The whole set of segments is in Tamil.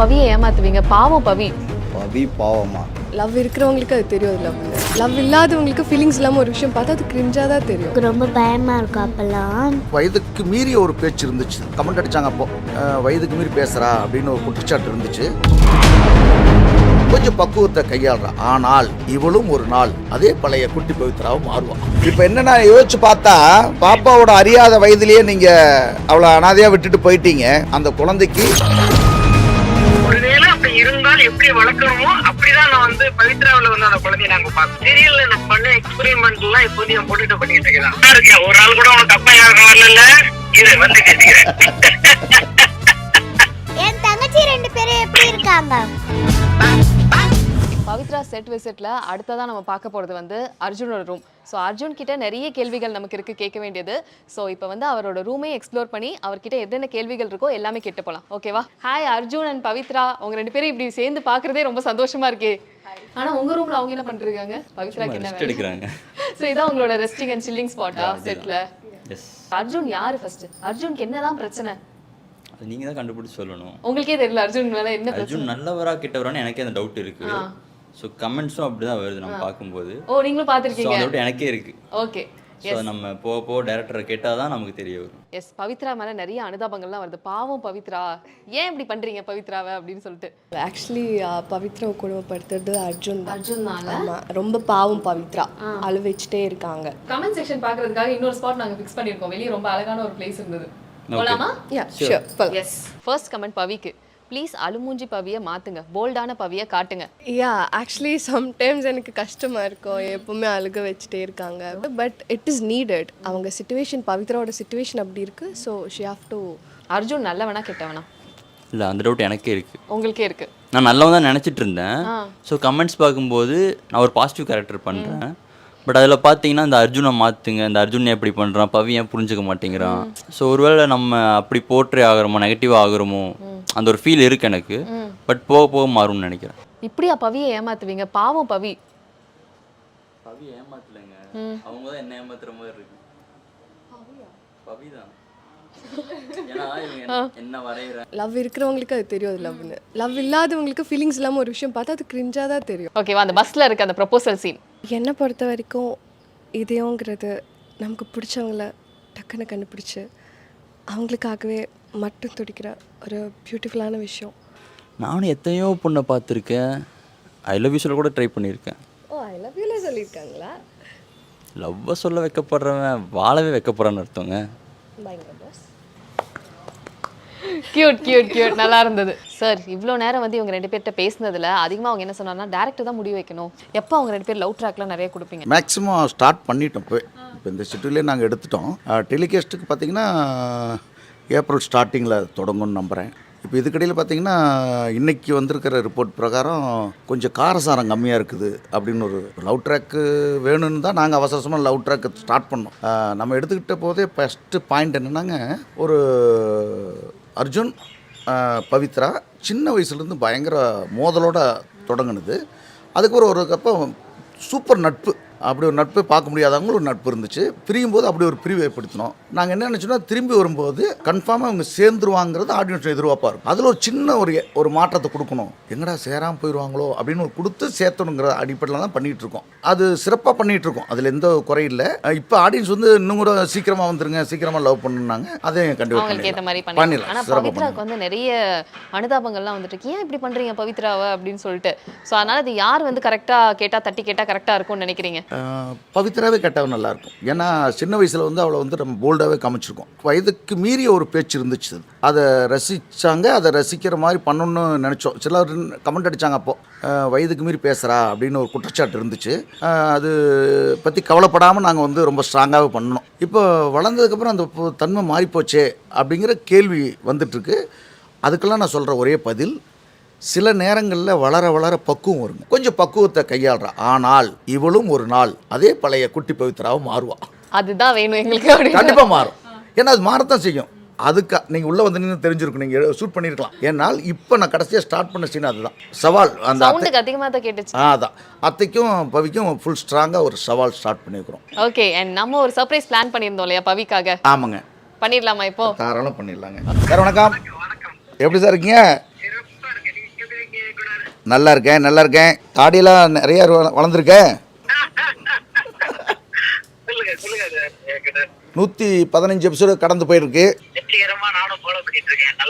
பவியை ஏமாத்துவீங்க? பாவம் பவி. பவி பாவமா? லவ் இருக்கிறவங்களுக்கு அது தெரியும் லவ் லவ் இல்லாதவங்களுக்கு ஃபீலிங்ஸ் இல்லாமல் ஒரு விஷயம் பார்த்தா அது கிரிஞ்சாக தான் தெரியும். எனக்கு ரொம்ப பயமா இருக்கும் அப்பெல்லாம். வயதுக்கு மீறிய ஒரு பேச்சு இருந்துச்சு. கமெண்ட் அடிச்சாங்க அப்போ. வயதுக்கு மீறி பேசுறா அப்படின்னு ஒரு குற்றச்சாட்டு இருந்துச்சு. கொஞ்சம் பக்குவத்தை கையாளுறா. ஆனால் இவளும் ஒரு நாள் அதே பழைய குட்டி பவித்ராவும் மாறுவான் இப்போ என்னன்னா யோசிச்சு பார்த்தா பாப்பாவோட அறியாத வயதிலேயே நீங்க அவளை அனாதையா விட்டுட்டு போயிட்டீங்க. அந்த குழந்தைக்கு அப்படி இருந்தால் எப்படி வளர்க்கணுமோ அப்படிதான் நான் வந்து பவித்ராவில் வந்து அந்த குழந்தைய நாங்க பார்த்தோம். சீரியல்ல நான் பண்ண எக்ஸ்பெரிமெண்ட் எல்லாம் இப்போதையும் என் பொண்ணுகிட்ட பண்ணிட்டு இருக்கேன். இருக்கேன் ஒரு ஆள் கூட உனக்கு அப்பா யாரும் வரல இது வந்து கேட்டுக்கிறேன் என் தங்கச்சி ரெண்டு பேரும் எப்படி இருக்காங்க? பவித்ரா செட் விசிட்ல அடுத்ததா நம்ம பார்க்க போறது வந்து அர்ஜுனோட ரூம் ஸோ அர்ஜுன் கிட்ட நிறைய கேள்விகள் நமக்கு இருக்கு கேட்க வேண்டியது. ஸோ இப்போ வந்து அவரோட ரூமே எக்ஸ்ப்ளோர் பண்ணி அவர்கிட்ட என்னென்ன கேள்விகள் இருக்கோ எல்லாமே கேட்டு போலாம். ஓகேவா ஹாய் அர்ஜுன் அண்ட் பவித்ரா. உங்க ரெண்டு பேரும் இப்படி சேர்ந்து பார்க்கறதே ரொம்ப சந்தோஷமா இருக்கே. ஆனா உங்க ரூம்ல அவங்க என்ன பண்ணிருக்காங்க? பவித்ராக்கு என்ன எடுக்கிறாங்க. ஸோ இதான் உங்களோட ரெஸ்டிங் அண்ட் சில்லிங் ஸ்பாட்டா செட்ல எஸ் அர்ஜுன் யாரு ஃபர்ஸ்ட் அர்ஜுனுக்கு என்னதான் பிரச்சனை? அது நீங்க தான் கண்டுபிடிச்சு சொல்லணும். உங்களுக்கே தெரியல அர்ஜுன் மேல என்ன அர்ஜுன் நல்லவரா கெட்டவரான்னு எனக்கே அந்த டவுட் இருக்கு. ஸோ கமெண்ட்ஸும் அப்படிதான் வருது நம்ம பார்க்கும்போது. ஓ நீங்களும் பார்த்திருக்கீங்க? டவுட் எனக்கே இருக்கு. ஓகே ஸோ நம்ம போக போக டேரக்டரை கேட்டால் தான் நமக்கு தெரிய வரும். எஸ் பவித்ரா மேல நிறைய அனுதாபங்கள்லாம் வருது. பாவம் பவித்ரா. ஏன் இப்படி பண்றீங்க பவித்ராவை அப்படின்னு சொல்லிட்டு. ஆக்சுவலி பவித்ராவை குடும்பப்படுத்துறது அர்ஜுன் தான். அர்ஜுன்னால? ஆமா ரொம்ப பாவம் பவித்ரா. அழு வச்சுட்டே இருக்காங்க. கமெண்ட் செக்ஷன் பாக்குறதுக்காக இன்னொரு ஸ்பாட் நாங்க ஃபிக்ஸ் பண்ணிருக்கோம் வெளியே ரொம்ப அழகான ஒரு பிளேஸ் இருந்தது. போலாமா? Yeah sure yes first comment பவிக்கு. Please அலுமூஞ்சி பவியை மாத்துங்க. போல்டான பவியை காட்டுங்க. யா ஆக்சுவலி சம்டைம்ஸ் எனக்கு கஷ்டமாக இருக்கும். எப்பவுமே அழுக வச்சுட்டே இருக்காங்க. பட் இட் இஸ் நீடட் அவங்க சுச்சுவேஷன் பவித்ராவோட சுச்சுவேஷன் அப்படி இருக்கு. So she have to Arjun நல்லவனா கெட்டவனா? இல்லை அந்த டவுட் எனக்கே இருக்கு. உங்களுக்கே இருக்கு. நான் நல்லவன் தான் நினச்சிட்டு இருந்தேன். ஸோ கமெண்ட்ஸ் பார்க்கும்போது நான் ஒரு பாசிட்டிவ் கேரக்டர் பண்ணுறேன் பட் அதில் பார்த்தீங்கன்னா இந்த அர்ஜுனை மாற்றுங்க இந்த அர்ஜுன் ஏன் இப்படி பண்ணுறான் பவி ஏன் புரிஞ்சுக்க மாட்டேங்கிறான்? ஸோ ஒருவேளை நம்ம அப்படி போர்ட்ரே ஆகிறோமோ நெகட்டிவாக ஆகுறோமோ அந்த ஒரு ஃபீல் இருக்கு எனக்கு. பட் போக போக மாறும்னு நினைக்கிறேன். இப்படியா பவியை ஏமாத்துவீங்க? பாவம் பவி. பவி ஏமாத்தலைங்க. அவங்க தான் என்ன ஏமாத்துற மாதிரி இருக்கு. பவி தான் ஏன்னா இவங்க என்ன வரைகிற லவ் இருக்கிறவங்களுக்கு அது தெரியும் அது லவ்னு லவ் இல்லாதவங்களுக்கு ஃபீலிங்ஸ் இல்லாமல் ஒரு விஷயம் பார்த்தா அது கிரிஞ்சாக தான் தெரியும். ஓகேவா அந்த பஸ்ல இருக்க அந்த ப்ரொபோசல் சீன் என்னை பொறுத்த வரைக்கும் இதயங்கிறது நமக்கு பிடிச்சவங்கள டக்குன்னு கண்டுபிடிச்சு அவங்களுக்காகவே மட்டும் துடிக்கிற ஒரு பியூட்டிஃபுல்லான விஷயம். நானும் எத்தனையோ பொண்ணை பார்த்துருக்கேன். ஐ லவ் யூ சொல்ல கூட ட்ரை பண்ணியிருக்கேன். ஓ ஐ லவ் யூல சொல்லியிருக்காங்களா? லவ்வை சொல்ல வைக்கப்படுறவன் வாழவே வைக்கப்படுறான்னு அர்த்தங்க. பயங்கர பாஸ் கியூட் கியூட் கியூட் நல்லா இருந்தது சார் இவ்வளோ நேரம் வந்து இவங்க ரெண்டு பேர்கிட்ட பேசினதுல அதிகமாக அவங்க என்ன சொன்னாங்கன்னா டேரக்டர் தான் முடிவு வைக்கணும். எப்போ அவங்க ரெண்டு பேர் லவ் ட்ராக்லாம் நிறைய கொடுப்பீங்க? மேக்ஸிமம் ஸ்டார்ட் பண்ணிட்டோம் இப்போ இப்போ இந்த ஷெட்யூலே நாங்கள் எடுத்துட்டோம். டெலிகாஸ்ட்டுக்கு பார்த்தீங்கன்னா ஏப்ரல் ஸ்டார்டிங்கில் தொடங்கும்னு நம்புகிறேன் இப்போ இதுக்கடையில் பார்த்தீங்கன்னா இன்னைக்கு வந்திருக்கிற ரிப்போர்ட் பிரகாரம் கொஞ்சம் காரசாரம் கம்மியாக இருக்குது அப்படின்னு ஒரு லவ் ட்ராக்கு வேணும்னு தான் நாங்கள் அவசர அவசரமாக லவ் ட்ராக்கு ஸ்டார்ட் பண்ணோம். நம்ம எடுத்துக்கிட்ட போதே ஃபஸ்ட்டு பாயிண்ட் என்னென்னாங்க ஒரு அர்ஜுன் பவித்ரா சின்ன வயசுலேருந்து பயங்கர மோதலோட தொடங்கினது. அதுக்கப்புறம் ஒரு கப்போ சூப்பர் நட்பு. அப்படி ஒரு நட்பை பார்க்க முடியாதவங்களும் ஒரு நட்பு இருந்துச்சு. பிரியும் போது அப்படி ஒரு பிரிவு ஏற்படுத்தினோம். நாங்கள் என்ன நினச்சோன்னா திரும்பி வரும்போது கன்ஃபார்மாக அவங்க சேர்ந்துருவாங்கிறது ஆடியன்ஸ் எதிர்பார்ப்பா இருக்கும். அதில் ஒரு சின்ன ஒரு ஒரு மாற்றத்தை கொடுக்கணும். எங்கடா சேராமல் போயிடுவாங்களோ அப்படின்னு ஒரு கொடுத்து சேர்த்தணுங்கிற அடிப்படையில் தான் பண்ணிகிட்டு இருக்கோம். அது சிறப்பாக பண்ணிகிட்டு இருக்கோம். அதில் எந்த குறையும் இல்லை. இப்போ ஆடியன்ஸ் வந்து இன்னும் கூட சீக்கிரமாக வந்துருங்க சீக்கிரமாக லவ் பண்ணுனாங்க அதையும் கண்டிப்பாக பண்ணிடலாம். ஆனா பண்ணிடலாம் சிறப்பாக பவித்ராவுக்கு வந்து நிறைய அனுதாபங்கள்லாம் வந்துட்டு. ஏன் இப்படி பண்றீங்க பவித்ராவை? அப்படின்னு சொல்லிட்டு. ஸோ அதனால அது யார் வந்து கரெக்டா கேட்டா தட்டி கேட்டா கரெக்டா இருக்கும்னு நினைக்கிறீங்க? பவித்ராவே கேட்டவன் நல்லாயிருக்கும். ஏன்னா சின்ன வயசில் வந்து அவளை வந்து நம்ம போல்டாகவே காமிச்சிருக்கோம். வயதுக்கு மீறிய ஒரு பேச்சு இருந்துச்சு அது. அதை ரசித்தாங்க அதை ரசிக்கிற மாதிரி பண்ணணும்னு நினச்சோம். சிலர் கமெண்ட் அடித்தாங்க அப்போது வயதுக்கு மீறி பேசுகிறா அப்படின்னு ஒரு குற்றச்சாட்டு இருந்துச்சு. அது பற்றி கவலைப்படாமல் நாங்கள் வந்து ரொம்ப ஸ்ட்ராங்காகவே பண்ணணும். இப்போ வளர்ந்ததுக்கப்புறம் அந்த தன்மை மாறிப்போச்சே அப்படிங்கிற கேள்வி வந்துட்டுருக்கு. அதுக்கெல்லாம் நான் சொல்கிற ஒரே பதில் சில நேரங்களில் வளர வளர பக்குவம் வரும். கொஞ்சம் பக்குவத்தை கையாளுறா. ஆனால் இவளும் ஒரு நாள் அதே பழைய குட்டி பவித்ராவும் மாறுவா. அதுதான் வேணும் எங்களுக்கு கண்டிப்பாக மாறும். ஏன்னா அது மாறத்தான் செய்யும். அதுக்கு நீங்கள் உள்ளே வந்து நின்று தெரிஞ்சிருக்கும். நீங்கள் ஷூட் பண்ணியிருக்கலாம் ஏன்னால் இப்போ நான் கடைசியாக ஸ்டார்ட் பண்ண சீன் அதுதான். சவால் அந்த அத்தை. சவுண்டுக்கு அதிகமா தான் கேட்டுச்சு. ஆ அதான். அத்தைக்கும் பவிக்கும் ஃபுல் ஸ்ட்ராங்காக ஒரு சவால் ஸ்டார்ட் பண்ணியிருக்கிறோம் ஓகே அண்ட் நம்ம ஒரு சர்ப்ரைஸ் பிளான் பண்ணியிருந்தோம் இல்லையா பவிக்காக? ஆமாங்க. பண்ணிடலாமா இப்போ? தாராளம் பண்ணிடலாங்க. சார் வணக்கம். எப்படி சார் இருக்கீங்க? நல்லா இருக்கேன் நல்லா இருக்கேன். தாடியெல்லாம் நிறைய வள- வளர்ந்துருக்கேன். நூற்றி பதினஞ்சு எபிசோடு கடந்து போயிருக்கு.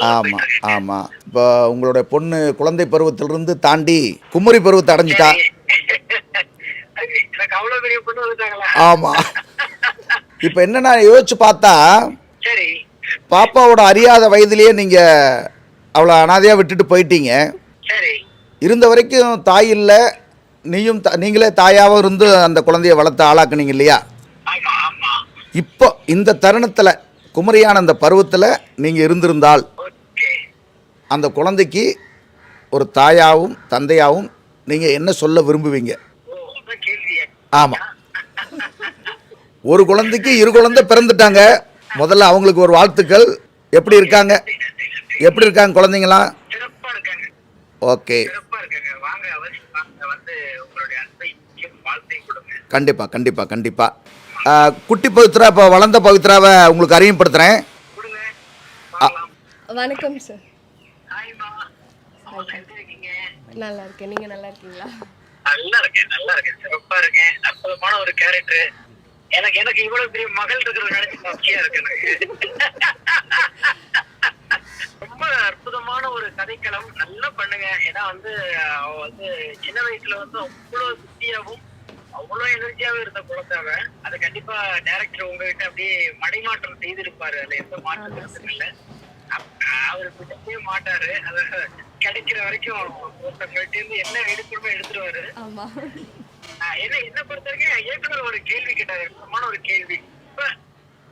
ஆமாம். ஆமாம் இப்போ உங்களுடைய பொண்ணு குழந்தை பருவத்திலிருந்து தாண்டி குமரி பருவத்தை அடைஞ்சிட்டா? ஆமாம் இப்போ என்னன்னா யோசிச்சு பார்த்தா பாப்பாவோட அறியாத வயதிலேயே நீங்கள் அவளை அனாதையாக விட்டுட்டு போயிட்டீங்க. இருந்த வரைக்கும் தாய் இல்லை. நீயும் நீங்களே தாயாகவும் இருந்து அந்த குழந்தைய வளர்த்து ஆளாக்குனீங்க இல்லையா? இப்போ இந்த தருணத்தில் குமரியான அந்த பருவத்தில் நீங்கள் இருந்திருந்தால் அந்த குழந்தைக்கு ஒரு தாயாகவும் தந்தையாகவும் நீங்கள் என்ன சொல்ல விரும்புவீங்க? ஆமாம் ஒரு குழந்தைக்கு இரு குழந்தை பிறந்துட்டாங்க. முதல்ல அவங்களுக்கு ஒரு வாழ்த்துக்கள். எப்படி இருக்காங்க? எப்படி இருக்காங்க குழந்தைங்களாம்? கொடுங்க. கண்டிப்பாக கண்டிப்பாக கண்டிப்பாக குட்டி பவித்ரா இப்போ வளர்ந்த பவித்ராவை உங்களுக்கு அறிமுகப்படுத்துகிறேன் வணக்கம் சார் நல்லா இருக்கேன். நீங்கள் நல்லா இருக்கீங்களா? நல்லா இருக்கேன் நல்லா இருக்கேன். சிறப்பா இருக்கேன். அற்புதமான ஒரு கேரக்டர் எனக்கு எனக்கு இவ்வளவு பெரிய மகள் இருக்கிறது நினைச்சு மகிழ்ச்சியா இருக்கு எனக்கு. ரொம்ப அற்புதமான ஒரு கதைக்களம். நல்லா பண்ணுங்க. ஏன்னா வந்து அவ வந்து சின்ன வயசுல வந்து அவ்வளவு சுத்தியாவும் அவ்வளவு எனர்ஜியாவும் இருந்த குழந்தைவ அது கண்டிப்பா டைரக்டர் உங்ககிட்ட அப்படியே மடைமாற்றம் செய்திருப்பாரு. அதுல எந்த மாற்றமும் இல்ல. அவர் விடவே மாட்டாரு. அது கிடைக்கிற வரைக்கும் ஒருத்தவங்கள்ட்ட இருந்து என்ன எடுக்கணுமோ எடுத்துருவாரு. ஆஹ் என்ன என்ன பொறுத்த வரைக்கும் இயக்குனர் ஒரு கேள்வி கேட்டாரு. ஒரு கேள்வி. இப்ப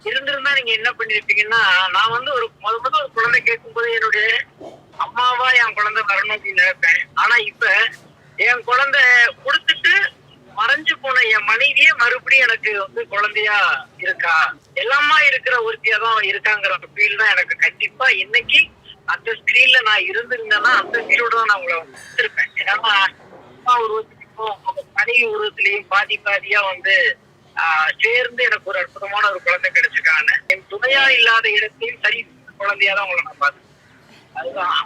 இருந்திருந்தா நீங்க என்ன பண்ணிருப்பீங்கன்னா நான் வந்து ஒரு முத முத ஒரு குழந்தை கேட்கும்போது என்னுடைய அம்மாவா என் குழந்தை வரணும் அப்படின்னு நினைப்பேன். ஆனா இப்ப என் குழந்தை கொடுத்துட்டு மறைஞ்சு போன என் மனைவியே மறுபடியும் எனக்கு வந்து குழந்தையா இருக்கா? எல்லாமா இருக்கிற ஒருத்தியா தான் இருக்காங்கிற ஒரு ஃபீல் தான் எனக்கு கண்டிப்பா இன்னைக்கு அந்த ஸ்கிரீன்ல நான் இருந்திருந்தேன்னா அந்த ஃபீலோட தான் நான் உங்களை வச்சிருப்பேன் ஏன்னா அம்மா உருவத்திலையும் மனைவி உருவத்திலையும் பாதி பாதியா வந்து சேர்ந்து எனக்கு ஒரு அற்புதமான ஒரு குழந்தை கிடைச்சிருக்காங்க என் துணையா இல்லாத இடத்தையும் சரி குழந்தையா தான் உங்களை நான் பார்த்தேன் அதுதான்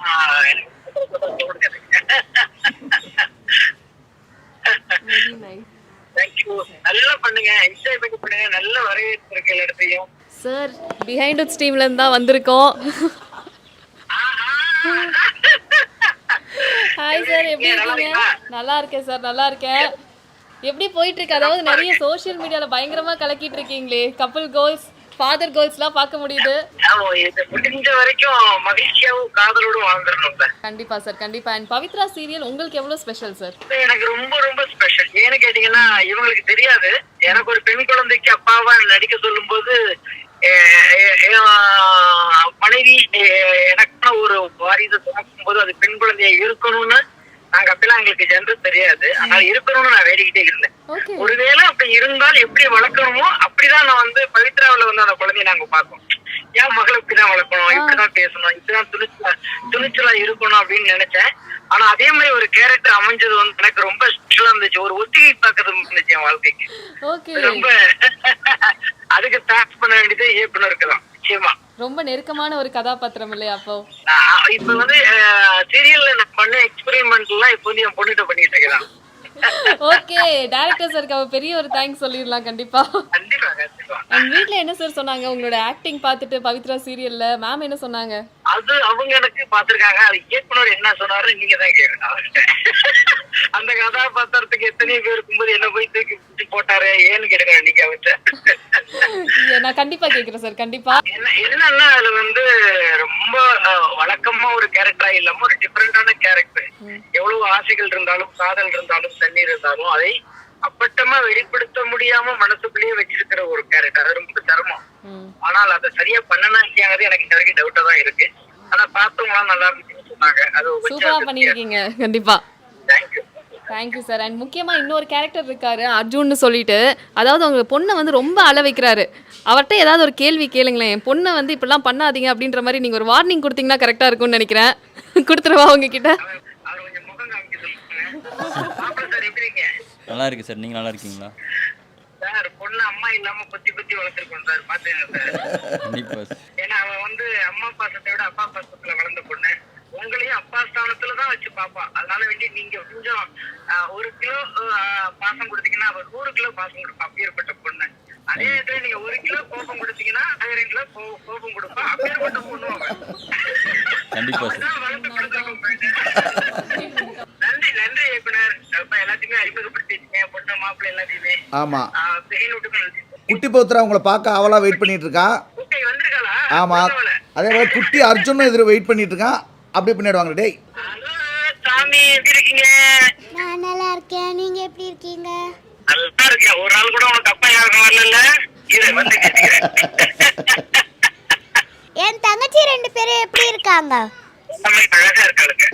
தேங்க்யூ நல்லா பண்ணுங்க என்ஜாய் பண்ணி பண்ணுங்க நல்ல வரவேற்பு இருக்கு எல்லா இடத்தையும் சார் பிஹைண்ட் டீம்ல இருந்து வந்திருக்கோம். ஹாய் சார் எப்படி இருக்கீங்க? நல்லா இருக்கேன் சார் நல்லா இருக்கேன். எப்படி போயிட்டு இருக்கு அதாவது நிறைய சோஷியல் மீடியால பயங்கரமா கலக்கிட்டு இருக்கீங்களே கப்பல் கோல்ஸ் ஃபாதர் கோல்ஸ்லாம் பார்க்க முடியுது. முடிஞ்ச வரைக்கும் மகிழ்ச்சியாவும் காதலோடும் வாழ்ந்துடணும் கண்டிப்பா சார் கண்டிப்பா. அண்ட் பவித்ரா சீரியல் உங்களுக்கு எவ்வளவு ஸ்பெஷல் சார்? எனக்கு ரொம்ப ரொம்ப ஸ்பெஷல் ஏன்னு கேட்டீங்கன்னா இவங்களுக்கு தெரியாது. எனக்கு ஒரு பெண் குழந்தைக்கு அப்பாவா நடிக்க எ- என் மனைவி எனக்கான ஒரு வாரிசை சுமக்கும் போது அது பெண் குழந்தையா இருக்கணும்னு நாங்க அப்பெல்லாம் எங்களுக்கு ஜென்ரல் தெரியாது. ஆனால் இருக்கணும்னு நான் வேடிக்கிட்டே இருந்தேன். ஒருவேளை அப்படி இருந்தால் எப்படி வளர்க்கணுமோ அப்படிதான் நான் வந்து பவித்ராவுல வந்து அந்த குழந்தைய நாங்க பார்த்தோம் என் மகளை இப்படிதான் வளர்க்கணும்? இப்படிதான் பேசணும்? இப்படிதான் துணிச்சலா துணிச்சலா இருக்கணும் அப்படின்னு நினைச்சேன். ஆனா அதே மாதிரி ஒரு கேரக்டர் அமைஞ்சது வந்து எனக்கு ரொம்ப ஸ்பெஷலா இருந்துச்சு. ஒரு ஒத்திகை பார்க்கறது இருந்துச்சு என் வாழ்க்கைக்கு. ரொம்ப அதுக்கு தேங்க்ஸ் பண்ண வேண்டியது இயக்குனருக்கு தான். நிச்சயமா. ரொம்ப நெருக்கமான ஒரு கதாபாத்திரம் இல்லையா அப்போ? இப்ப வந்து சீரியல்ல நான் பண்ண எக்ஸ்பெரிமெண்ட் எல்லாம் இப்ப என் பொண்ணுகிட்ட பண்ணிட்டு இருக்கிறான். ஓகே டேரக்டர் சாருக்கு அவ பெரிய ஒரு தேங்க்ஸ் சொல்லிடலாம் கண்டிப்பா. கண்டிப்பா வீட்ல என்ன சார் சொன்னாங்க? உங்களோட ஆக்டிங் பார்த்துட்டு பவித்ரா சீரியல்ல மேம் என்ன சொன்னாங்க? அது அவங்க எனக்கு பாத்திருக்காங்க அது இயக்குனர் என்ன சொன்னாரு நீங்க தான் கேட்கணும் அவர்கிட்ட அந்த கதாபாத்திரத்துக்கு எத்தனை பேர் இருக்கும்போது என்ன போய் தூக்கி போட்டாரு ஏன்னு கேட்கணும் நீங்க அவர்கிட்ட. நான் கண்டிப்பா கேக்குறேன் சார் கண்டிப்பா. என்ன என்னன்னா அதுல வந்து ரொம்ப வழக்கமா ஒரு கேரக்டரா இல்லாம ஒரு டிஃபரெண்டான கேரக்டர் எவ்வளவு ஆசைகள் இருந்தாலும் காதல் இருந்தாலும் தண்ணீர் இருந்தாலும் அதை அப்பட்டமா வெளிப்படுத்த முடியாம மனசுக்குள்ளேயே வச்சிருக்கிற ஒரு கேரக்டர் அது ரொம்ப சிரமம். ம். ஆனால் அதை சரியா பண்ணனா இல்லையாங்கிறது எனக்கு இந்த வரைக்கும் டவுட்டா தான் இருக்கு. ஆனா பார்த்தவங்களாம் நல்லா இருந்துச்சுன்னு சொன்னாங்க. அது சூப்பரா பண்ணிருக்கீங்க கண்டிப்பா. தேங்க்யூ தேங்க்யூ சார் அண்ட் முக்கியமா இன்னொரு கேரக்டர் இருக்காரு அர்ஜுன்னு சொல்லிட்டு. அதாவது அவங்க பொண்ணை வந்து ரொம்ப அழ வைக்கிறாரு. அவர்கிட்ட ஏதாவது ஒரு கேள்வி கேளுங்களேன். என் பொண்ணை வந்து இப்படிலாம் பண்ணாதீங்க அப்படின்ற மாதிரி நீங்க ஒரு வார்னிங் கொடுத்தீங்கன்னா கரெக்டா இருக்கும்னு நினைக்கிறேன். கொடுத்துருவா உங்ககிட்ட? அவர் நல்லா இருக்கு சார். நீங்கள் நல்லா இருக்கீங்களா சார் பொண்ணு அம்மா இல்லாம கொத்தி கொத்தி வளர்த்துருக்கோம் சார். பாத்துங்க சார். ஏன்னா அவன் வந்து அம்மா பாசத்தை விட அப்பா பாசத்துல வளர்ந்த பொண்ணு. உங்களையும் அப்பா ஸ்தானத்துல தான் வச்சு பாப்பா. அதனால வேண்டி நீங்க கொஞ்சம் ஒரு கிலோ பாசம் கொடுத்தீங்கன்னா அவ நூறு கிலோ பாசம் கொடுப்பா. அப்பேற்பட்ட பொண்ணு. அதே நேரத்துல நீங்க ஒரு கிலோ கோபம் கொடுத்தீங்கன்னா ஆயிரம் கிலோ கோ- கோபம் கொடுப்பா. அப்பேற்பட்ட பொண்ணு அவ. கண்டிப்பா சார் அதான் வளர்த்து கொடுத்துருக்கோம் போயிட்டு. நன்றி நன்றி இயக்குனர் அப்ப எல்லாத்தையுமே அறிமுகப்படுத்திட்டீங்க நன்றி. குட்டி பௌத்ரா உங்களை பார்க்க அவளா வெயிட் பண்ணிட்டு இருக்கா பரவாயில்ல. அதே மாதிரி குட்டி அர்ஜுனும் எதிர வெயிட் பண்ணிட்டு இருக்கான் அப்படியே பண்ணிடுவாங்க டேய். ஹலோ சாமி எப்படி இருக்கீங்க? நான் நல்லா இருக்கேன். நீங்க எப்படி இருக்கீங்க? நல்லா இருக்கேன். ஒரு ஆள் கூட உனக்கு அப்பா யாரும் வரல இதை வந்து என் தங்கச்சி ரெண்டு பேரும் எப்படி இருக்காங்க? அழகா இருக்காளுங்க.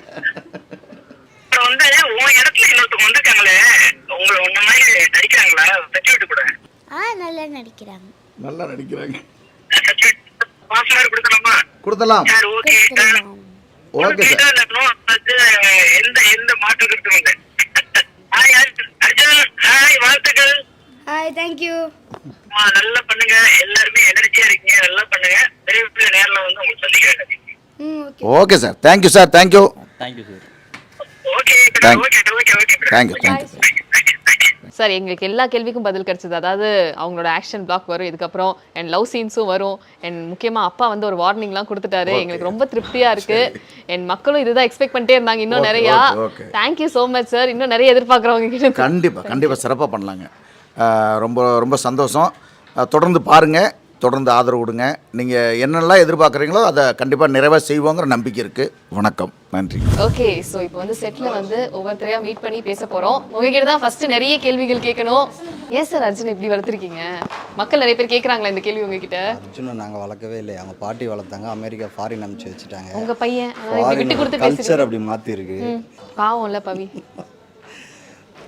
அப்புறம் வந்து உன் இடத்துல இன்னொருத்தவங்க வந்திருக்காங்களே உங்களை உன்ன மாதிரி நடிக்கிறாங்களா? தச்சு விட்டு கூட. ஆ நல்லா நடிக்கிறாங்க. நல்லா நடிக்கிறாங்க. மாதிரி கொடுக்கலாமா? கொடுத்தலாம் சார் ஓகே. Okay sir. எந்த எந்த மாற்று இல்லை ஹாய் அர்ஜுன் ஹாய் வாழ்த்துக்கள். ஹாய் அம்மா, நல்லா பண்ணுங்க. எல்லாருமே எனர்ஜியா இருக்கீங்க. நல்லா பண்ணுங்க. விரைவில் நேர்ல வந்து உங்களுக்கு சந்திக்கிறேன். ம் okay. Okay sir. Thank you sir thank you thank you sir okay Thank- okay okay okay thank you thank you sir எங்களுக்கு எல்லா கேள்விக்கும் பதில் கிடைச்சது. அதாவது அவங்களோட ஆக்ஷன் பிளாக் வரும் இதுக்கப்புறம் அண்ட் லவ் சீன்ஸும் வரும். அண்ட் முக்கியமா அப்பா வந்து ஒரு வார்னிங்லாம் கொடுத்துட்டாரு. எங்களுக்கு ரொம்ப திருப்தியா இருக்கு. அண்ட் மக்களும் இதுதான் எக்ஸ்பெக்ட் பண்ணிட்டே இருந்தாங்க இன்னும் நிறையா. தேங்க்யூ ஸோ மச் சார் இன்னும் நிறைய எதிர்பார்க்குறவங்க கிட்ட கண்டிப்பாக கண்டிப்பாக சிறப்பாக பண்ணலாங்க. ரொம்ப ரொம்ப சந்தோஷம். தொடர்ந்து பாருங்கள் தொடர்ந்து ஆதரவு கொடுங்க. நீங்கள் என்னெல்லாம் எதிர்பார்க்குறீங்களோ அதை கண்டிப்பாக நிறைவாக செய்வோங்கிற நம்பிக்கை இருக்குது வணக்கம். நன்றி. ஓகே ஸோ இப்போ வந்து செட்ல வந்து ஒவ்வொருத்தரையா மீட் பண்ணி பேச போறோம். உங்ககிட்ட தான் ஃபர்ஸ்ட் நிறைய கேள்விகள் கேட்கணும். ஏன் சார் அர்ஜுன் இப்படி வளர்த்துருக்கீங்க? மக்கள் நிறைய பேர் கேட்குறாங்களா இந்த கேள்வி உங்ககிட்ட? அர்ஜுனை நாங்கள் வளர்க்கவே இல்லை அவங்க பாட்டி வளர்த்தாங்க. அமெரிக்கா ஃபாரின் அனுப்பிச்சு வச்சுட்டாங்க. உங்க பையன் விட்டு கொடுத்து கல்ச்சர் அப்படி மாற்றிருக்கு ம், பாவம்ல பவி.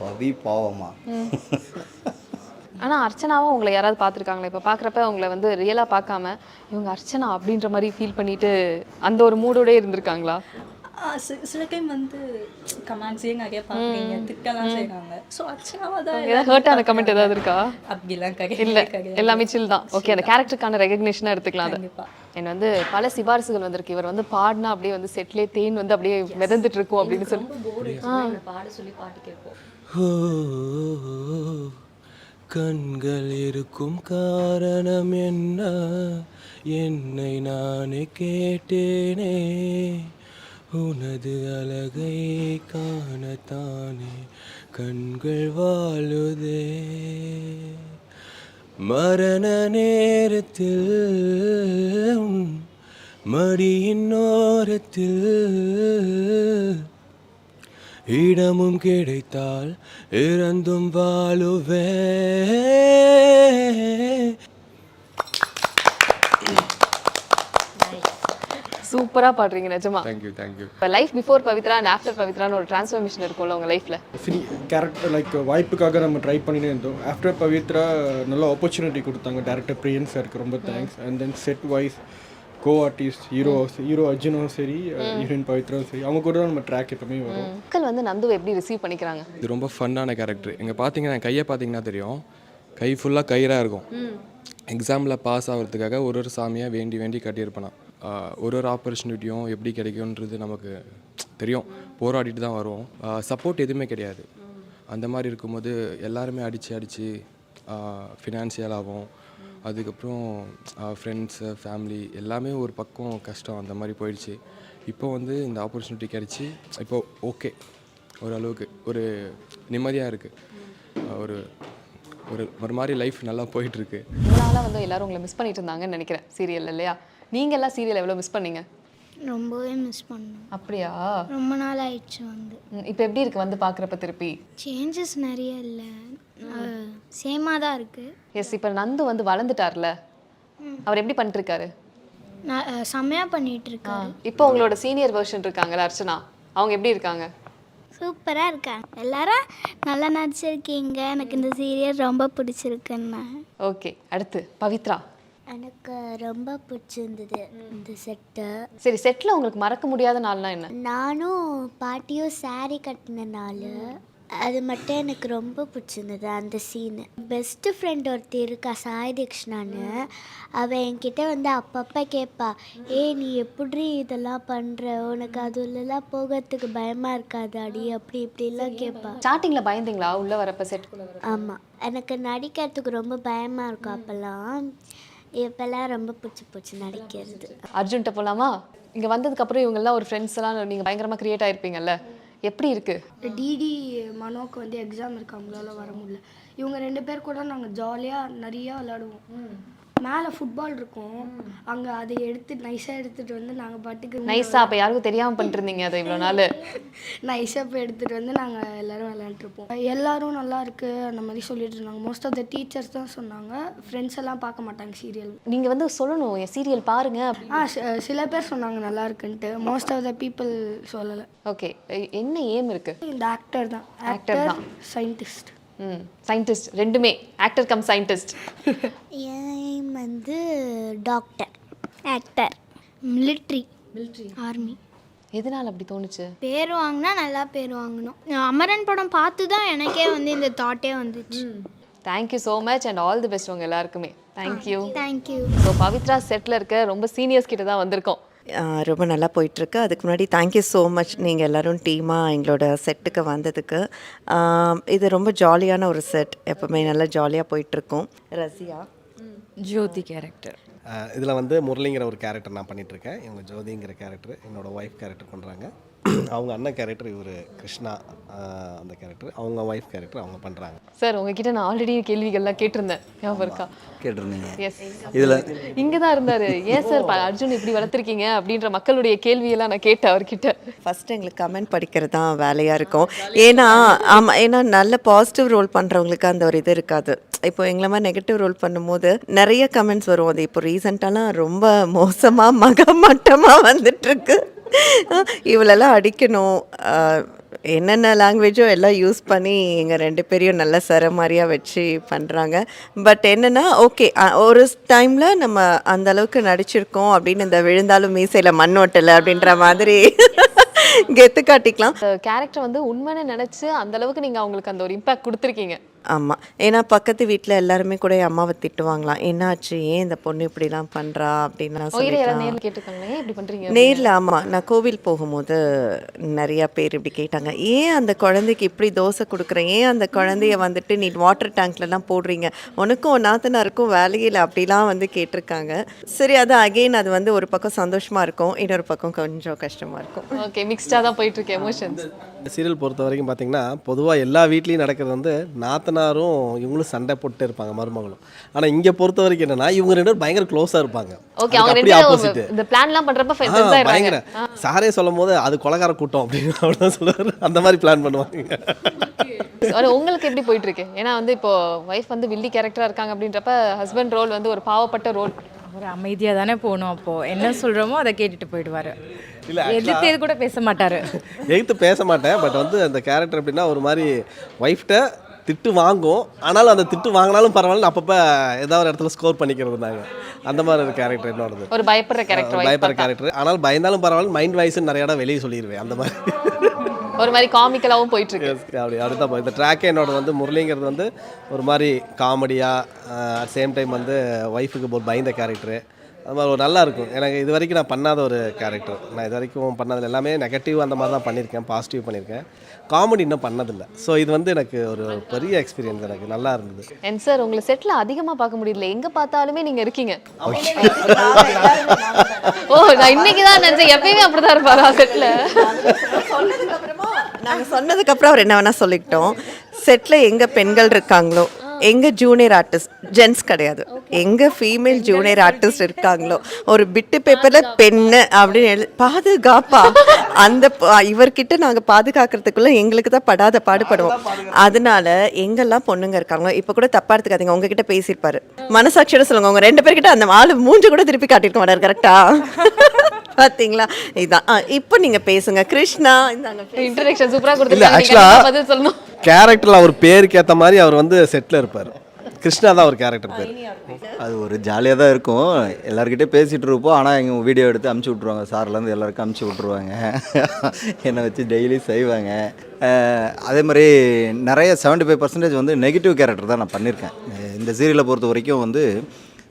பவி பாவமா. ஆனா அர்ச்சனாவும் உங்களை யாராவது பார்த்துருக்காங்களா? இப்போ பார்க்குறப்ப உங்களை வந்து ரியலா பார்க்காம இவங்க அர்ச்சனா அப்படின்ற மாதிரி ஃபீல் பண்ணிட்டு அந்த ஒரு மூடோடயே இருந்திருக்காங்களா? சில டைம் வந்து கமெண்ட்ஸே நிறைய பார்க்குறீங்க திட்டலாம் செய்கிறாங்க ஸோ அர்ச்சனாவாக தான் ஏதாவது ஹர்ட் ஆன கமெண்ட் ஏதாவது இருக்கா? அப்படிலாம் இல்ல. கிடையாது. கிடையாது எல்லாமே சில் தான். ஓகே அந்த கேரக்டருக்கான ரெகக்னிஷனாக எடுத்துக்கலாம் அது. என்ன வந்து பல சிபாரிசுகள் வந்திருக்கு. இவர் வந்து பாடினா அப்படியே வந்து செட்லேயே தேன் வந்து அப்படியே மிதந்துட்டு இருக்கும் அப்படின்னு சொல்லி. பாட சொல்லி பாட்டு கேட்போம். கண்கள் இருக்கும் காரணம் என்ன? என்னை நானே கேட்டேனே. உனது அழகை காணத்தானே கண்கள் வாழுதே. மரண நேரத்தில் மடியின் ஓரத்தில் இடமும் கிடைத்தால் இறந்தும் வாழுவே. சூப்பரா பாடுறீங்க நிஜமா. தேங்க்யூ தேங்க்யூ இப்போ life before Pavithra and after பவித்ரான்னு ஒரு டிரான்ஸ்ஃபர்மேஷன் இருக்கும்ல உங்க லைஃப்ல சரி கேரக்டர் லைக் வாய்ப்புக்காக நம்ம ட்ரை பண்ணினே இருந்தோம். ஆஃப்டர் பவித்ரா நல்ல ஆப்பர்ச்சுனிட்டி கொடுத்தாங்க. டேரக்டர் பிரியன் சாருக்கு ரொம்ப thanks and then set wise co artist hero hero அர்ஜுனும் சரி ஹீரோயின் பவித்ராவும் சரி அவங்க கூட தான் நம்ம ட்ராக் எப்பவுமே வரும். மக்கள் வந்து நந்துவை எப்படி ரிசீவ் பண்ணிக்கிறாங்க? இது ரொம்ப ஃபன்னான கேரக்டர் இங்கே பார்த்தீங்கன்னா கையை பார்த்தீங்கன்னா தெரியும். கை ஃபுல்லாக கயிறாக இருக்கும். எக்ஸாமில் பாஸ் ஆகிறதுக்காக ஒரு ஒரு சாமியாக வேண்டி வேண்டி கட்டியிருப்பேன் ஒரு ஒரு ஆப்பர்ச்சுனிட்டியும் எப்படி கிடைக்கும்ன்றது நமக்கு தெரியும். போராடிட்டு தான் வரும். சப்போர்ட் எதுவுமே கிடையாது. அந்த மாதிரி இருக்கும்போது எல்லாருமே அடித்து அடித்து ஃபினான்ஷியலாகவும் அதுக்கப்புறம் ஃப்ரெண்ட்ஸு ஃபேமிலி எல்லாமே ஒரு பக்கம் கஷ்டம். அந்த மாதிரி போயிடுச்சு. இப்போ வந்து இந்த ஆப்பர்ச்சுனிட்டி கிடச்சி இப்போ ஓகே ஓரளவுக்கு ஒரு நிம்மதியாக இருக்குது ஒரு ஒரு ஒரு மாதிரி லைஃப் நல்லா போயிட்டுருக்கு. இதனால வந்து எல்லாரும் உங்களை மிஸ் பண்ணிட்டு இருந்தாங்கன்னு நினைக்கிறேன் சீரியல் இல்லையா? நீங்க எல்லாம் சீரியல் எவ்வளவு மிஸ் பண்ணீங்க? ரொம்பவே மிஸ் பண்ணோம். அப்படியா? ரொம்ப நாள் ஆயிடுச்சு வந்து. இப்போ எப்படி இருக்கு வந்து பார்க்குறப்ப திருப்பி? சேஞ்சஸ் நிறைய இல்லை. சேமாக தான் இருக்குது எஸ் இப்போ நந்து வந்து வளர்ந்துட்டார்ல. அவர் எப்படி பண்ணிட்டு இருக்காரு நான் செம்மையாக பண்ணிகிட்டு இருக்காரு இப்போ உங்களோட சீனியர் வெர்ஷன் இருக்காங்கல்ல அர்ச்சனா. அவங்க எப்படி இருக்காங்க? சூப்பராக இருக்காங்க. எல்லாரும் நல்லா நடிச்சிருக்கீங்க. எனக்கு இந்த சீரியல் ரொம்ப பிடிச்சிருக்குன்னு. ஓகே அடுத்து பவித்ரா. எனக்கு ரொம்ப பிடிச்சிருந்தது இந்த செட்டு சரி செட்டில் உங்களுக்கு மறக்க முடியாத நாள்னா என்ன? நானும் பாட்டியும் saree கட்டின நாள். அது மட்டும் எனக்கு ரொம்ப பிடிச்சிருந்தது அந்த சீனு பெஸ்ட்டு ஃப்ரெண்ட் ஒருத்தி இருக்கா சாய் தீக்ஷனான்னு. அவள் என்கிட்ட வந்து அப்பப்போ கேட்பா ஏய் நீ எப்படி இதெல்லாம் பண்ணுற உனக்கு அதுலலாம் போகிறதுக்கு பயமாக இருக்காதாடி? அப்படி இப்படிலாம் கேட்பா ஸ்டார்டிங்ல பயந்தீங்களா? உள்ள வரப்ப வர ஆமாம் எனக்கு நடிக்கிறதுக்கு ரொம்ப பயமாக இருக்கும் அப்போல்லாம். இப்போல்லாம் ரொம்ப பிடிச்சி பிடிச்சி நடிக்கிறது. அர்ஜுன்கிட்ட போலாமா? இங்க வந்ததுக்கு அப்புறம் இவங்க எல்லாம் ஒரு ஃப்ரெண்ட்ஸ் எல்லாம் நீங்க பயங்கரமா கிரியேட் ஆயிருப்பீங்கல்ல. எப்படி இருக்கு? டிடி மனோக்கு வந்து எக்ஸாம் இருக்கு? அவங்களால வர முடியல. இவங்க ரெண்டு பேர் கூட நாங்கள் ஜாலியாக நிறையா விளாடுவோம் மேலே ஃபுட்பால் இருக்கும். அங்கே அதை எடுத்து நைஸாக எடுத்துகிட்டு வந்து நாங்கள் பாட்டுக்கு நைஸா அப்ப யாருக்கும் தெரியாம பண்ணிட்டு இருந்தீங்க அதை இவ்வளவு நாள்? நைஸாக போய் எடுத்துகிட்டு வந்து நாங்கள் எல்லாரும் விளையாண்டுருப்போம். எல்லாரும் நல்லா இருக்கு அந்த மாதிரி சொல்லிட்டு இருந்தாங்க. மோஸ்ட் ஆஃப் த டீச்சர்ஸ் தான் சொன்னாங்க. ஃப்ரெண்ட்ஸ் எல்லாம் பார்க்க மாட்டாங்க சீரியல் நீங்க வந்து சொல்லணும் என் சீரியல் பாருங்க. ஆ சில பேர் சொன்னாங்க நல்லா இருக்குன்ட்டு. மோஸ்ட் ஆஃப் த பீப்புள் சொல்லலை. ஓகே என்ன ஏம் இருக்கு? இந்த ஆக்டர் தான். ஆக்டர் தான். சயின்டிஸ்ட் ம் சயின்டிஸ்ட் ரெண்டுமே. ஆக்டர் கம் சயின்டிஸ்ட் என் வந்து doctor actor military military army எதனால அப்படி தோணுச்சு? பேர் வாங்கினா நல்லா பேர் வாங்கணும். அமரன் படம் பார்த்து தான் எனக்கே வந்து இந்த தாட்டே வந்துச்சு. Thank you so much and all the best உங்க எல்லாருக்குமே. Thank you thank you so Pavithra settle இருக்க ரொம்ப சீனியர்ஸ் கிட்ட தான் வந்திருக்கோம். ரொம்ப நல்லா போயிட்டுருக்கு. அதுக்கு முன்னாடி தேங்க்யூ ஸோ மச் நீங்கள் எல்லோரும் டீமாக எங்களோட செட்டுக்கு வந்ததுக்கு. இது ரொம்ப ஜாலியான ஒரு செட் எப்போவுமே நல்லா ஜாலியாக போயிட்டுருக்கோம். ரசியா? ஜோதி கேரக்டர் இதில் வந்து முரளிங்கிற ஒரு கேரக்டர் நான் பண்ணிகிட்ருக்கேன் இவங்க ஜோதிங்கிற கேரக்டர் என்னோட ஒய்ஃப் கேரக்டர் பண்ணுறாங்க அவங்க அண்ணன் கேரக்டர் இவர் கிருஷ்ணா அந்த கேரக்டர் அவங்க ஒய்ஃப் கேரக்டர் அவங்க பண்ணுறாங்க சார் உங்ககிட்ட நான் ஆல்ரெடி கேள்விகள்லாம் கேட்டிருந்தேன். ஞாபகம் இருக்கா? கேட்டிருந்தீங்க. எஸ் இதில் இங்கே தான் இருந்தாரு. ஏன் சார் அர்ஜுன் இப்படி வளர்த்துருக்கீங்க அப்படின்ற மக்களுடைய கேள்வியெல்லாம் நான் கேட்டேன் அவர்கிட்ட. ஃபஸ்ட்டு எங்களுக்கு கமெண்ட் படிக்கிறது தான் வேலையாக இருக்கும். ஏன்னா ஆமாம் ஏன்னா நல்ல பாசிட்டிவ் ரோல் பண்ணுறவங்களுக்கு அந்த ஒரு இது இருக்காது. இப்போ எங்களை மாதிரி நெகட்டிவ் ரோல் பண்ணும்போது நிறைய கமெண்ட்ஸ் வரும். அது இப்போ ரீசெண்டாலாம் ரொம்ப மோசமாக மக மட்டமாக வந்துட்டுருக்கு. இவளெல்லாம் அடிக்கணும். என்னென்ன லாங்குவேஜோ எல்லாம் யூஸ் பண்ணி எங்கள் ரெண்டு பேரையும் நல்ல சர மாதிரியாக வச்சு பண்ணுறாங்க பட் என்னென்னா ஓகே ஒரு டைமில் நம்ம அந்த அளவுக்கு நடிச்சிருக்கோம் அப்படின்னு இந்த விழுந்தாலும் மீசையில் மண் ஓட்டலை அப்படின்ற மாதிரி கெத்து காட்டிக்கலாம். கேரக்டர் வந்து உண்மைன்னு நினைச்சு அந்த அளவுக்கு நீங்க அவங்களுக்கு அந்த ஒரு இம்பாக்ட் கொடுத்துருக்கீங்க. ஆமாம் ஏன்னா பக்கத்து வீட்டில் எல்லாருமே கூட என் அம்மாவை திட்டுவாங்களாம். என்னாச்சு? ஏன் இந்த பொண்ணு இப்படிலாம் பண்ணுறா அப்படின்லாம் சொல்லிக்கலாம் நேரில் ஆமாம் நான் கோவில் போகும்போது நிறையா பேர் இப்படி கேட்டாங்க. ஏன் அந்த குழந்தைக்கு இப்படி தோசை கொடுக்குறேன் ஏன் அந்த குழந்தைய வந்துட்டு நீ வாட்டர் டேங்க்லலாம் போடுறீங்க? உனக்கும் நாத்தனாருக்கும் வேலையில் அப்படிலாம் வந்து கேட்டிருக்காங்க. சரி அது அகெயின் அது வந்து ஒரு பக்கம் சந்தோஷமாக இருக்கும். இன்னொரு பக்கம் கொஞ்சம் கஷ்டமாக இருக்கும். ஓகே மிக்ஸ்டாக தான் போயிட்டு இருக்கு எமோஷன்ஸ் சீரியல் பொறுத்த வரைக்கும் பார்த்தீங்கன்னா பொதுவாக எல்லா வீட்லேயும் நடக்கிறது வந்து நாத்தனாரும் இவங்களும் சண்டை போட்டு இருப்பாங்க மருமகளும். ஆனால் இங்கே பொறுத்த வரைக்கும் என்னன்னா இவங்க ரெண்டு பேரும் பயங்கர க்ளோஸாக இருப்பாங்க. ஓகே அவங்க ரெண்டு opposite. இந்த பிளான்லாம் பண்றப்ப ஃப்ரெண்ட்ஸ் ஆயிடுறாங்க சாரே சொல்லும் போது அது கொலகார கூட்டம் அப்படின்னு சொல்லுவார். அந்த மாதிரி பிளான் பண்ணுவாங்க. ஆனா உங்களுக்கு எப்படி போயிட்டு இருக்கு ஏன்னா வந்து இப்போ ஒய்ஃப் வந்து வில்லி கேரக்டரா இருக்காங்க அப்படின்றப்ப ஹஸ்பண்ட் ரோல் வந்து ஒரு பாவப்பட்ட ரோல் அவர் அமைதியாக தானே போகணும் அப்போது என்ன சொல்கிறோமோ அதை கேட்டுட்டு போயிடுவார். இல்லை எதிர்த்து எது கூட பேச மாட்டார். எதிர்த்து பேச மாட்டேன். பட் வந்து அந்த கேரக்டர் எப்படின்னா ஒரு மாதிரி ஒய்ஃப்ட்ட திட்டு வாங்கும். ஆனாலும் அந்த திட்டு வாங்கினாலும் பரவாயில்ல. அப்பப்போ ஏதாவது ஒரு இடத்துல ஸ்கோர் பண்ணிக்கிறது நாங்கள் அந்த மாதிரி ஒரு கேரக்டர் என்னோடது. ஒரு பயப்படுற கேரக்டர் பயப்படுற கேரக்டர் ஆனால் பயந்தாலும் பரவாயில்ல. மைண்ட் வாய்ஸ் நிறைய இடம் வெளியே சொல்லிடுவேன் அந்த மாதிரி. ஒரு மாதிரி காமிக்கலாவும் போயிட்டு இருக்கு அப்படி போகுது இந்த ட்ராக்கே என்னோட வந்து முரளிங்கிறது வந்து ஒரு மாதிரி காமெடியாக அட் சேம் டைம் வந்து ஒய்ஃபுக்கு ஒரு பயந்த கேரக்டரு அது மாதிரி ஒரு நல்லா இருக்கும். எனக்கு இது வரைக்கும் நான் பண்ணாத ஒரு கேரக்டர் நான் இது வரைக்கும் பண்ணதில்ல எல்லாமே நெகட்டிவ் அந்த மாதிரி தான் பண்ணியிருக்கேன் பாசிட்டிவ் பண்ணியிருக்கேன். காமெடி இன்னும் பண்ணதில்லை. ஸோ இது வந்து எனக்கு ஒரு பெரிய எக்ஸ்பீரியன்ஸ் எனக்கு. நல்லா இருந்தது. அண்ட் சார் உங்களை செட்ல அதிகமா பார்க்க முடியல. எங்க பார்த்தாலுமே நீங்க இருக்கீங்க. ஓ நான் இன்னைக்கு தான் நினைச்சேன். எப்பயுமே அப்படிதான் இருப்பாரா செட்ல நாங்கள் சொன்னதுக்கப்புறம் அவர் என்ன வேணால் சொல்லிக்கிட்டோம். செட்டில் எங்கே பெண்கள் இருக்காங்களோ எங்கே ஜூனியர் ஆர்டிஸ்ட் ஜென்ஸ் கிடையாது. எங்கே ஃபீமேல் ஜூனியர் ஆர்டிஸ்ட் இருக்காங்களோ ஒரு பிட்டு பேப்பரில் பெண்ணு அப்படின்னு எழு பாதுகாப்பா. அந்த இவர்கிட்ட நாங்கள் பாதுகாக்கிறதுக்குள்ள எங்களுக்கு தான் படாத பாடுபடுவோம். அதனால எங்கெல்லாம் பொண்ணுங்க இருக்காங்களோ இப்போ கூட தப்பா எடுத்துக்காதீங்க உங்ககிட்ட பேசியிருப்பாரு. மனசாட்சியோட சொல்லுங்க உங்க ரெண்டு பேர்கிட்ட அந்த ஆளு மூஞ்சி கூட திருப்பி காட்டியிருக்க மாட்டார் கரெக்டா பாத்தீங்களா? இதான். இப்போ நீங்க பேசுங்க. கிருஷ்ணா இன்ட்ரடக்ஷன் சூப்பரா பதில் சொல்லணும். கேரக்டரில் அவர் பேருக்கு ஏற்ற மாதிரி அவர் வந்து செட்டில் இருப்பார். கிருஷ்ணா தான் ஒரு கேரக்டர் பேர். அது ஒரு ஜாலியாக தான் இருக்கும். எல்லாருக்கிட்டே பேசிகிட்டு இருப்போம். ஆனால் எங்கள் வீடியோ எடுத்து அமுச்சு விட்ருவாங்க சார்லேருந்து எல்லாருக்கும் அமுச்சு விட்ருவாங்க என்னை வச்சு டெய்லி செய்வாங்க. அதே மாதிரி நிறைய 75% ஃபைவ் பர்சன்டேஜ் வந்து நெகட்டிவ் கேரக்டர் தான் நான் பண்ணியிருக்கேன். இந்த சீரியலை பொறுத்த வரைக்கும் வந்து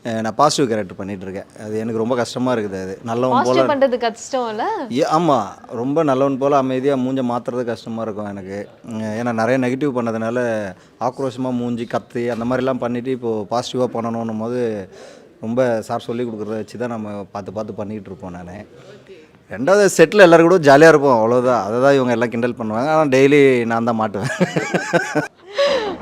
நான் பாசிட்டிவ் கேரக்டர் பண்ணிட்டு இருக்கேன். அது எனக்கு ரொம்ப கஷ்டமாக இருக்குது அது. நல்லவன் போல பண்றது கஷ்டம் இல்ல? ஆமாம் ரொம்ப நல்லவன் போல் அமைதியாக மூஞ்ச மாற்றுறது கஷ்டமாக இருக்கும் எனக்கு. ஏன்னா நிறைய நெகட்டிவ் பண்ணதுனால ஆக்ரோஷமாக மூஞ்சி கத்தி அந்த மாதிரிலாம் பண்ணிவிட்டு இப்போது பாசிட்டிவாக பண்ணணுன்னும் போது ரொம்ப சார் சொல்லி கொடுக்குறத வச்சு தான் நம்ம பார்த்து பார்த்து பண்ணிக்கிட்டு இருப்போம் நான். ரெண்டாவது செட்டில் எல்லோரும் கூட ஜாலியாக இருப்போம். அவ்வளோதான் அதை தான் இவங்க எல்லாம் கிண்டல் பண்ணுவாங்க. ஆனால் டெய்லி நான் தான் மாட்டுவேன்.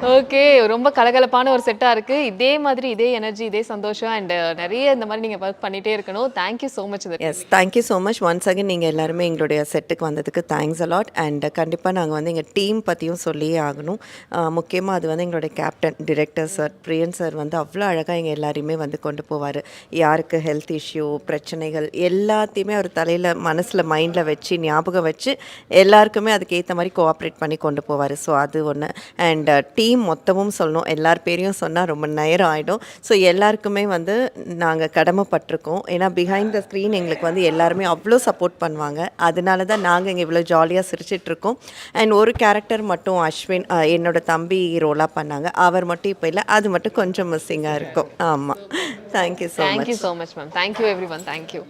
ஓகே ரொம்ப கலகலப்பான ஒரு செட்டாக இருக்குது இதே மாதிரி இதே எனர்ஜி இதே சந்தோஷம் அண்ட் நிறைய இந்த மாதிரி நீங்கள் ஒர்க் பண்ணிகிட்டே இருக்கணும். Thank you so much yes thank you so much once again நீங்கள் எல்லாருமே எங்களுடைய செட்டுக்கு வந்ததுக்கு தேங்க்ஸ் அலாட் அண்ட் கண்டிப்பாக நாங்கள் வந்து எங்கள் டீம் பற்றியும் சொல்லியே ஆகணும். முக்கியமாக அது வந்து எங்களுடைய captain director sir Priyan sir வந்து அவ்வளோ அழகாக எங்கள் எல்லாரையுமே வந்து கொண்டு போவார். யாருக்கு ஹெல்த் இஷ்யூ பிரச்சனைகள் எல்லாத்தையுமே அவர் தலையில் மனசில் மைண்டில் வச்சு ஞாபகம் வச்சு எல்லாருக்குமே அதுக்கேற்ற மாதிரி கோஆப்ரேட் பண்ணி கொண்டு போவார். ஸோ அது ஒன்று அண்ட் டீம் மொத்தமும் சொல்லணும். எல்லார் பேரையும் சொன்னால் ரொம்ப நேரம் ஆகிடும் ஸோ எல்லாருக்குமே வந்து நாங்கள் கடமைப்பட்டிருக்கோம். ஏன்னா பிஹைண்ட் த ஸ்க்ரீன் எங்களுக்கு வந்து எல்லாருமே அவ்வளோ சப்போர்ட் பண்ணுவாங்க. அதனால தான் நாங்கள் இங்கே இவ்வளோ ஜாலியாக சிரிச்சிட்ருக்கோம். அண்ட் ஒரு கேரக்டர் மட்டும் அஸ்வின் என்னோட தம்பி ரோலாக பண்ணாங்க. அவர் மட்டும் இப்போ இல்லை. அது மட்டும் கொஞ்சம் மிஸ்ஸிங்காக இருக்கும். ஆமாம் thank you so thank you so much ma'am thank you everyone thank you